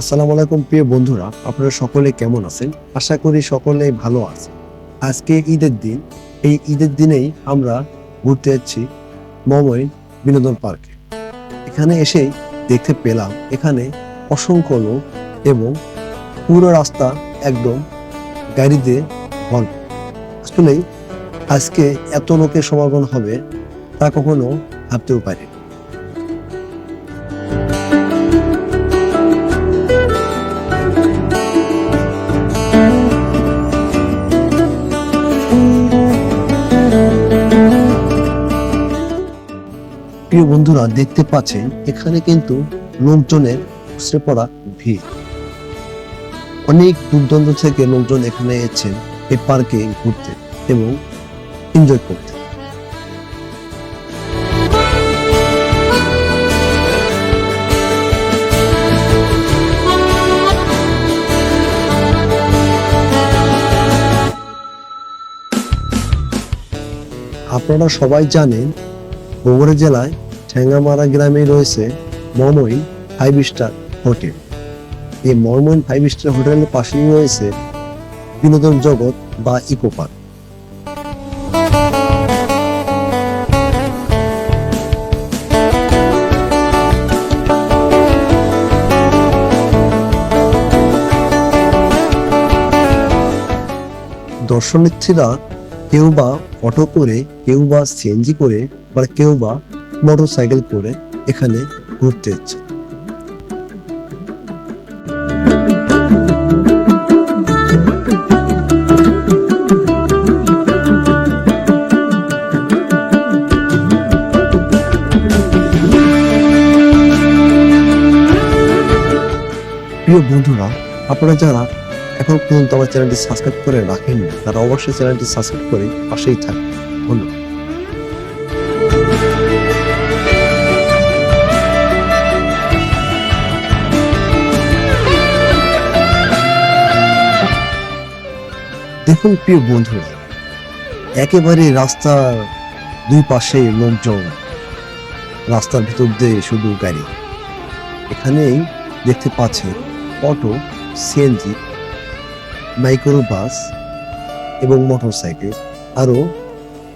আসসালামু আলাইকুম প্রিয় বন্ধুরা, আপনারা সকলে কেমন আছেন? আশা করি সকলেই ভালো আছেন। আজকে ঈদের দিন, এই ঈদের দিনেই আমরা ঘুরতে যাচ্ছি মমইন বিনোদন পার্কে। এখানে এসেই দেখতে পেলাম এখানে অসংখ্য লোক এবং পুরো রাস্তা একদম গাড়িতে ভরপুর আসলে আজকে এত লোকের সমাগম হবে তা কখনো ভাবতেও পারি প্রিয় বন্ধুরা, দেখতে পাচ্ছেন, এখানে কিন্তু লোকজনের উপসে পড়া ভিড়। অনেক দূরদূরান্ত থেকে লোকজন এখানে এসেছেন এই পার্কে ঘুরতে এবং এনজয় করতে। আপনারা সবাই জানেন, বগুড়া জেলায় ঠেঙ্গামারা গ্রামে রয়েছে মমইন ফাইভ স্টার হোটেল এই মর্মইন ফাইভ স্টার হোটেলের পাশেই রয়েছে বিনোদন জগৎ বা ইকো পার্ক। দর্শনার্থীরা কেউ বা অটো করে, কেউ বা সিএনজি করে, বা কেউ বা মোটর সাইকেল করে এখানে ঘুরতে যাচ্ছে প্রিয় বন্ধুরা, আপনারা যারা এখন পর্যন্ত আমার চ্যানেলটি সাবস্ক্রাইব করে রাখেননি, তারা অবশ্যই চ্যানেলটি সাবস্ক্রাইব করে পাশেই থাকবে ধন্যবাদ। দেখুন প্রিয় বন্ধুরা, একেবারে রাস্তার দুই পাশে লোকজন রাস্তার ভিতর দিয়ে শুধু গাড়ি। এখানেই দেখতে পাচ্ছেন অটো সিএনজি মাইক্রো বাস এবং মোটরসাইকেল আরও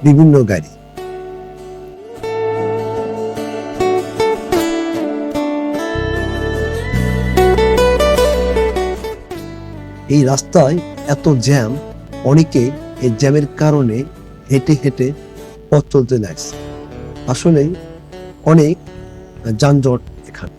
বিভিন্ন গাড়ি। এই রাস্তায় এত জ্যাম অনেকে এই জ্যামের কারণে হেঁটে হেঁটে পথ চলতে লাগছে। আসলে অনেক যানজট এখানে।